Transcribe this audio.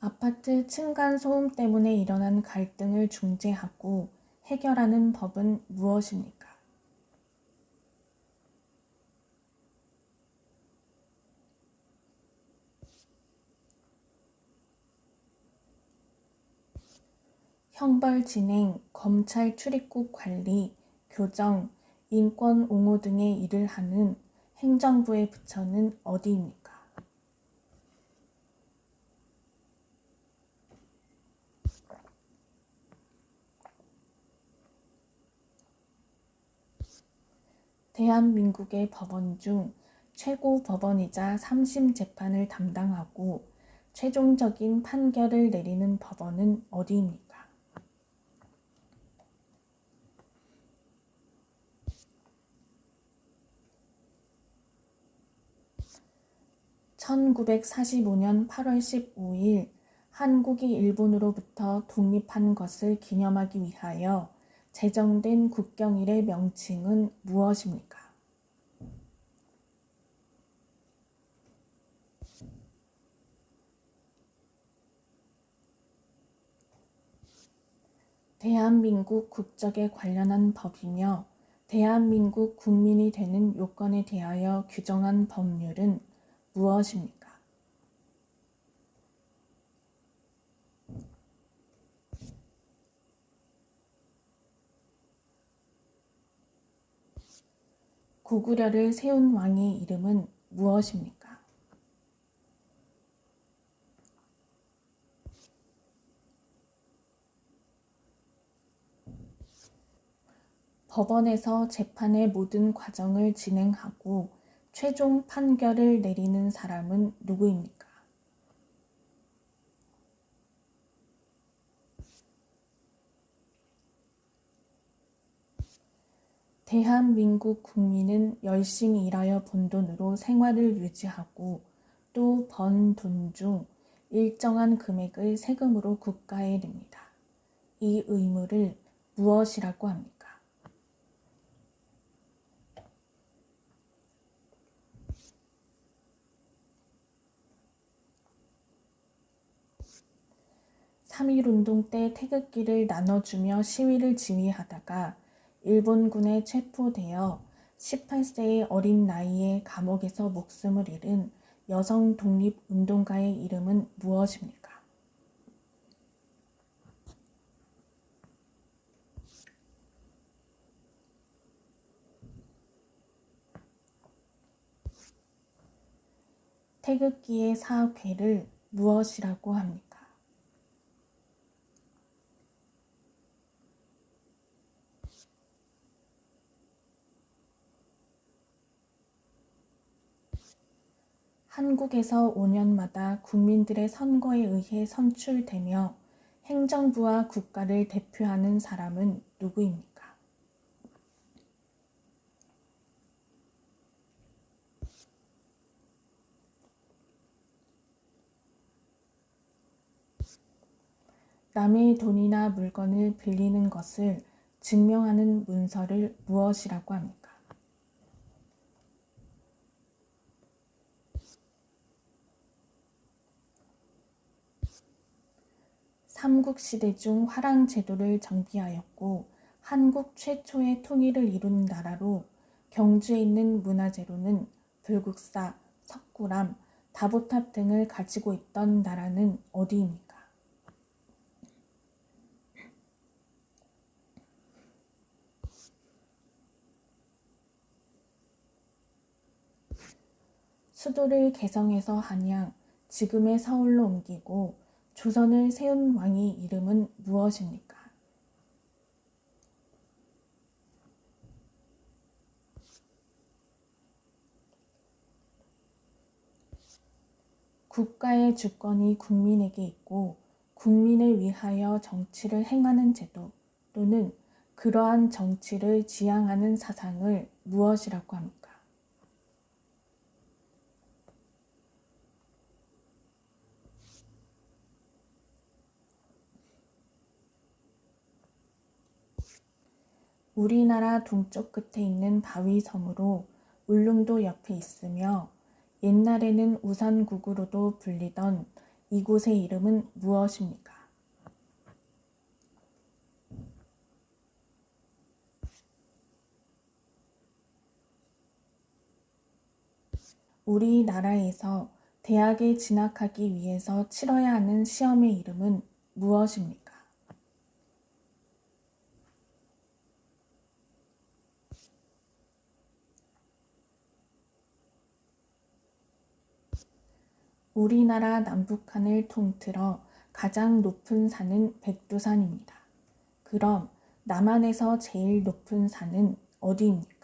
아파트 층간 소음 때문에 일어난 갈등을 중재하고 해결하는 법은 무엇입니까? 형벌 진행, 검찰 출입국 관리, 교정, 인권 옹호 등의 일을 하는 행정부의 부처는 어디입니까? 대한민국의 법원 중 최고 법원이자 3심 재판을 담당하고 최종적인 판결을 내리는 법원은 어디입니까? 1945년 8월 15일 한국이 일본으로부터 독립한 것을 기념하기 위하여 제정된 국경일의 명칭은 무엇입니까? 대한민국 국적에 관련한 법이며 대한민국 국민이 되는 요건에 대하여 규정한 법률은 무엇입니까? 고구려를 세운 왕의 이름은 무엇입니까? 법원에서 재판의 모든 과정을 진행하고 최종 판결을 내리는 사람은 누구입니까? 대한민국 국민은 열심히 일하여 번 돈으로 생활을 유지하고 또 번 돈 중 일정한 금액을 세금으로 국가에 냅니다. 이 의무를 무엇이라고 합니까? 삼일운동 때 태극기를 나눠주며 시위를 지휘하다가 일본군에 체포되어 18세의 어린 나이에 감옥에서 목숨을 잃은 여성 독립운동가의 이름은 무엇입니까? 태극기의 사회를 무엇이라고 합니까? 한국에서 5년마다 국민들의 선거에 의해 선출되며 행정부와 국가를 대표하는 사람은 누구입니까? 남의 돈이나 물건을 빌리는 것을 증명하는 문서를 무엇이라고 합니까? 삼국시대 중 화랑 제도를 정비하였고 한국 최초의 통일을 이룬 나라로 경주에 있는 문화재로는 불국사, 석굴암, 다보탑 등을 가지고 있던 나라는 어디입니까? 수도를 개성에서 한양, 지금의 서울로 옮기고 조선을 세운 왕의 이름은 무엇입니까? 국가의 주권이 국민에게 있고 국민을 위하여 정치를 행하는 제도 또는 그러한 정치를 지향하는 사상을 무엇이라고 합니까? 우리나라 동쪽 끝에 있는 바위섬으로 울릉도 옆에 있으며 옛날에는 우산국으로도 불리던 이곳의 이름은 무엇입니까? 우리나라에서 대학에 진학하기 위해서 치러야 하는 시험의 이름은 무엇입니까? 우리나라 남북한을 통틀어 가장 높은 산은 백두산입니다. 그럼 남한에서 제일 높은 산은 어디입니까?